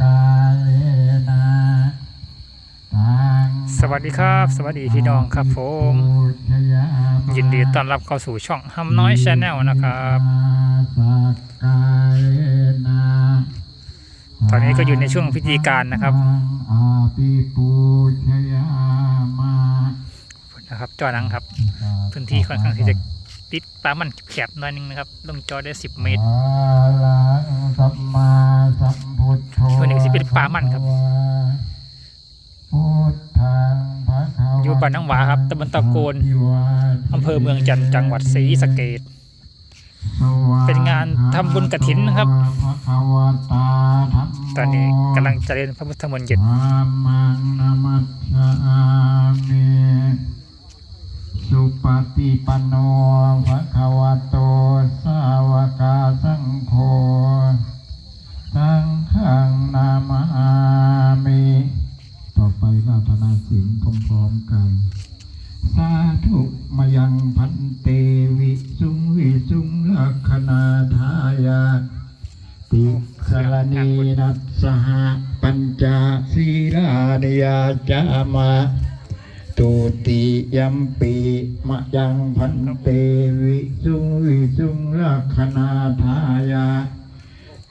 กาเลนะตังสวัสดีครับ สวัสดีพี่น้องครับผมปุชยามายินดีต้อนรับเข้าสู่ช่องฮัมน้อยชาแนลนะครับสักกาเลนะตอนนี้ก็อยู่ในช่วงพิธีการนะครับอาปิปูชยามานะครับจอหนังครับ พื้นที่ค่อนข้างที่จะติดปลามันแคบหน่อยนึงนะครับลงจอได้10เมตร อะระหังสัมมาสัมพุทโธตัวนี้สิเป็นป่ามันครับพุทธังภะคะวะอยู่บ้านน้องหวาครับตำบลตะโกนอำเภอเมืองจันทร์จังหวัดศรีสะเกษเป็นงานทำบุญกฐินนะครับภะคะวะตาธัมโมตอนนี้กำลังเจริญพระพุทธมนต์เย็นธัมมังนามัสสามิสุปฏิปันโนภะคะวะโต สาวกาสังโฆ สังฆังนามามิ ต่อไปราธนาสิงพร้อมๆกัน สาธุมายังพันเตวิสุงวิสุง ลักขณาทายาติสรณีนัสสหปัญจศีลานิยาจามาตุติยัมปีมะยังพันเตวิสุงวิสุงลักขณาทายา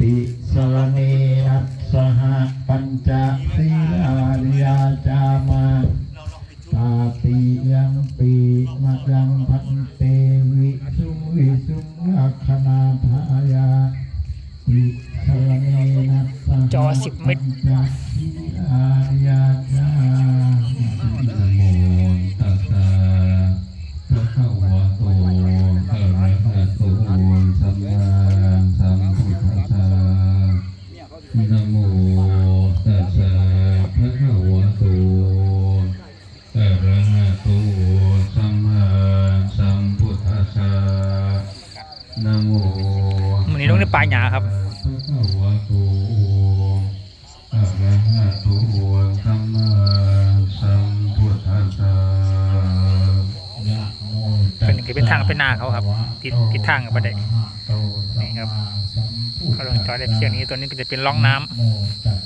ติสรณีนัสสหปัญจศีลานิยาจามา นะโมตัสสะภะคะวะโตอะระหะโตสัมมาสัมพุทธัสสะนะโมมื้อนี้ลงในป่าหญ้าครับภะคะวะโตอะระหะโตสัมมาสัมพุทธัสสะนะโมเป็นคือเป็นทางเป็นหน้าเขาครับ ติดติดทางกับบันไดนี่ครับ เขาลงจอได้เพียงนี้ตัวนี้ก็จะเป็นร่องน้ำ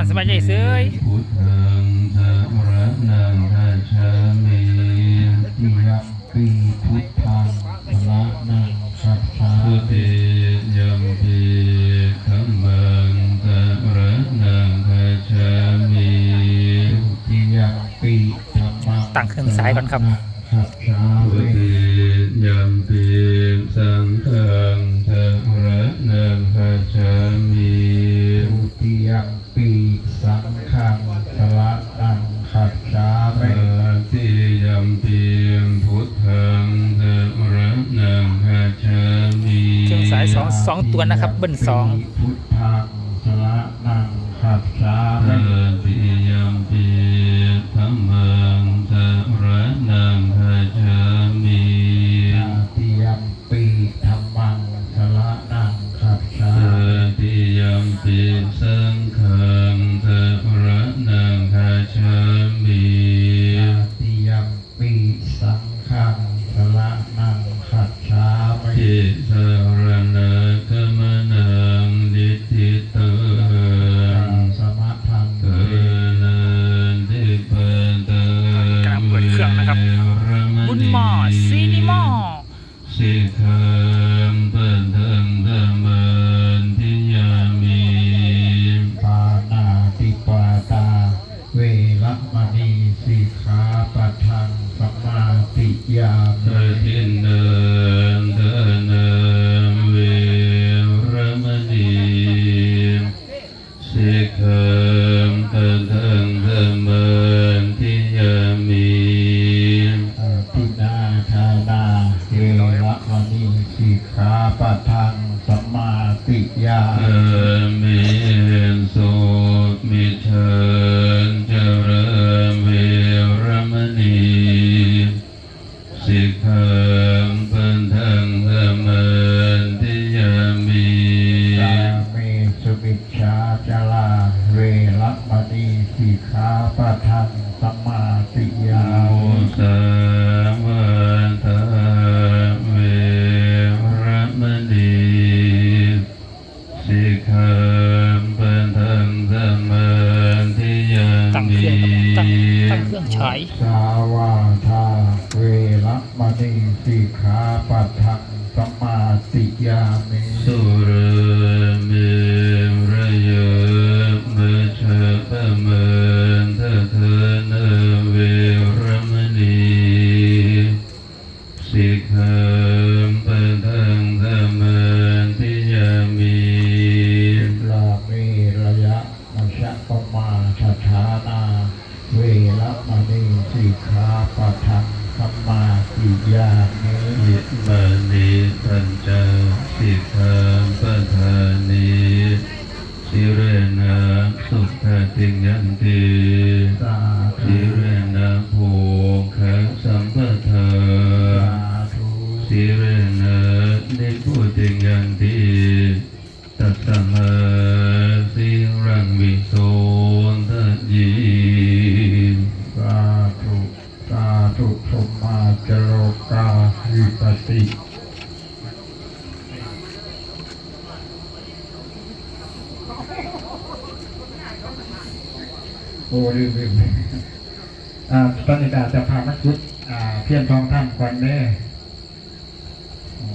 อนสบายใจเสยพุทธังทังรนังคาชามิติยัมปีพุทธังสระนังขับชาสุมิติยัมปิธัมมังทังรนังคาชามิทุติยังปีธรรมังตั้งเครื่องสายก่อนครับ เบิ้ลสอง ปัฏฐานิสิเรนะสุขติยันติสิเรนะโภคะสัมปทาสิเรนะนิพุติยันติตัสสะมาสิรังวิโสทัจยีสาธุสาธุสมมาจโลกาวิปติ โอ้ลืมลืมอ่าตอนนี้อาจจะพามักยุดอ่าเพียนทองถ้ำก่อนเด้อ๋อ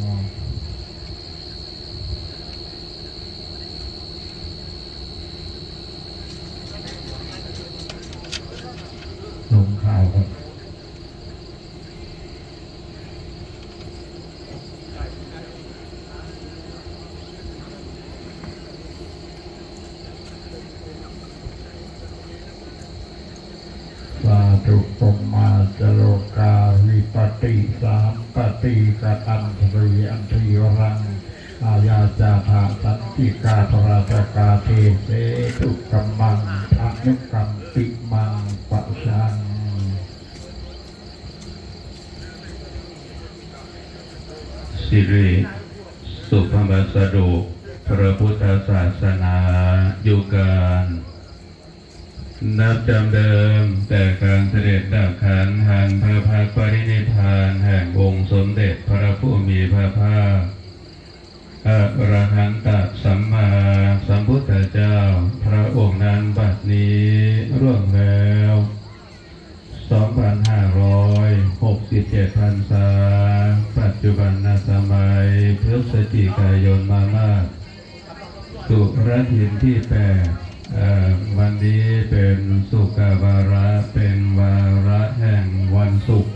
ลงข่าวครับสาธุปมมาจโลกาวิปติสาม ปฏิกตันทรีอันทรีรังอาญาจาภาสันติกาตราตกาเทเสตุกัมมังอนุกัมปิมังปะชังสิริสุภมัสดุพระพุทธศาสนาอยู่การ นับจำเดิมแต่การเสด็จดับขันห่งพระพักปรินิพานแห่งองค์สมเด็จพระผู้มีพระภาคอรหันตสัมมาสัมพุทธเจ้า พระองค์นั้นบัดนี้ร่วงแล้ว 2,567พรรษา ปัจจุบันนาสมัยพฤศจิกายนมามาสุรทินที่แปด วันนี้เป็นสุกาวาระเป็นวาระแห่งวันศุกร์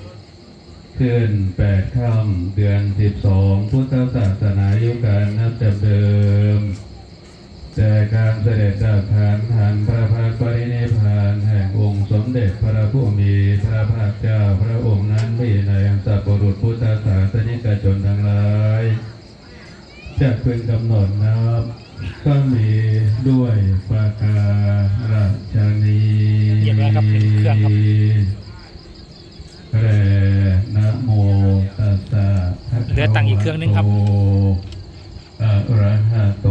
ขึ้นแปดค่ำเดือนสิบสองพุทธศาสนายุการนับจากเดิม แต่การเสด็จดับขันธ์หันพระพักปรินิพานแห่งองค์สมเด็จพระผู้มีพระภาคเจ้าพระองค์นั้นมีในอังสัพปรุษพุทธศาสนิกชนทั้งหลายจะพึงกำหนดนับ ก็มีด้วยปากการาชนีเรียบร้อยครับเป็นเครื่องครับแร่นะโมตัสสะภะคะวะโตเหลือตังค์อีกเครื่องนึงครับอะระหะโต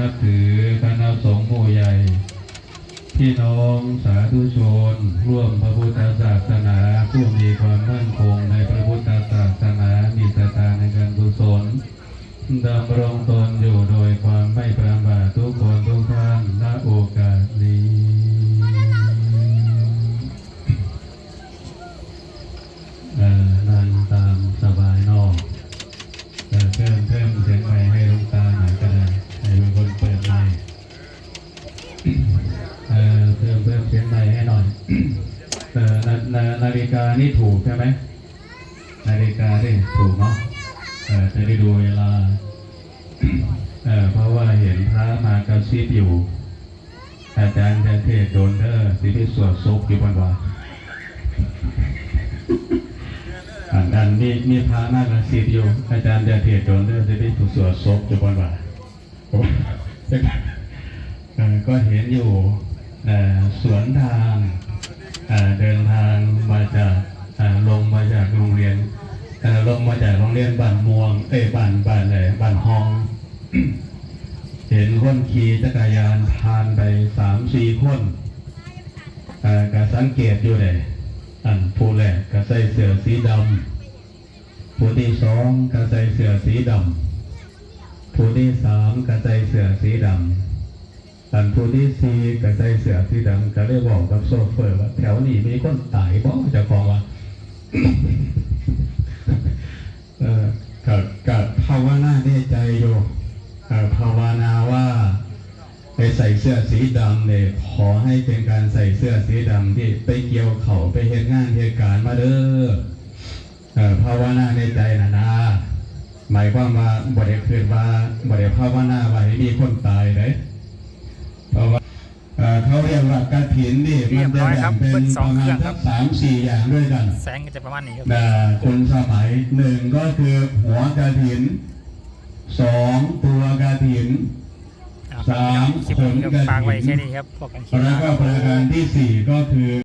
นับถือคณะสงฆ์หมู่ใหญ่พี่น้องสาธุชน ร่วมพระพุทธศาสนาผู้มีความมั่นคงในพระพุทธศาสนา มีศรัทธาในการกุศลดำรงตน นี่ถูกใช่ไหมนาฬิกาที่ถูกเนาะเออจะได้ดูเวลาเออเพราะว่าเห็นพระมากระซิบอยู่ อาจารย์จะเทศโดนเดอร์สิพิสวดซบอยู่บนว่าอันอันมีมีพระมากระซิบอยู่ อาจารย์จะเทศโดนเดอร์สิพิสวดซบอยู่บนว่าโอ้เอ่อก็เห็นอยู่เออสวนทาง เดินทางมาจากลงมาจากโรงเรียนลงมาจากโรงเรียนบ้านม่วงเอ้บ้านบ้านอะไรบ้านฮอง เห็นคนขี่จักรยานผ่านไปสามสี่คนก็สังเกตอยู่เลยอันผู้แรกก็ใส่เสื้อสีดำผู้ที่สองก็ใส่เสื้อสีดำผู้ที่สามก็ใส่เสื้อสีดำ อันผู้ที่สี่ก็ใส่เสื้อสีดำก็ได้บอกกับโซเฟอร์ว่าแถวนี้มีคนตายบ่เจะของว่าเออกับกับภาวนาในใจอยู่ภาวนาว่าไปใส่เสื้อสีดำเนี่ยขอให้เป็นการใส่เสื้อสีดำที่ไปเกี่ยวเข่าไปเหตุงานเหตุการณ์มาเด้อภาวนาในใจนะนะหมายความว่าบ่ได้คิดว่าบ่ได้ภาวนาว่าให้มีคนตายเด้ เพราะว่าเอ่อเขาเรียกว่ากฐินนี่เรีมันยบจะร้อยแบ่ครับงเป็นเบิ้ลสปองระเคมารื่ณองคสัรับกสามสี่อย่างด้วยกัน แสงก็จะประมาณนี้ครับนะคุณสมัยหนึ่งก็คือหัวกฐินสองตัวกฐินอ่าครับพี่น้องคลิปนี้ก็ฝากไว้แค่นี้ครับพบกันคลิปหแล้วน้าคก็รับประการที่สี่ก็คือ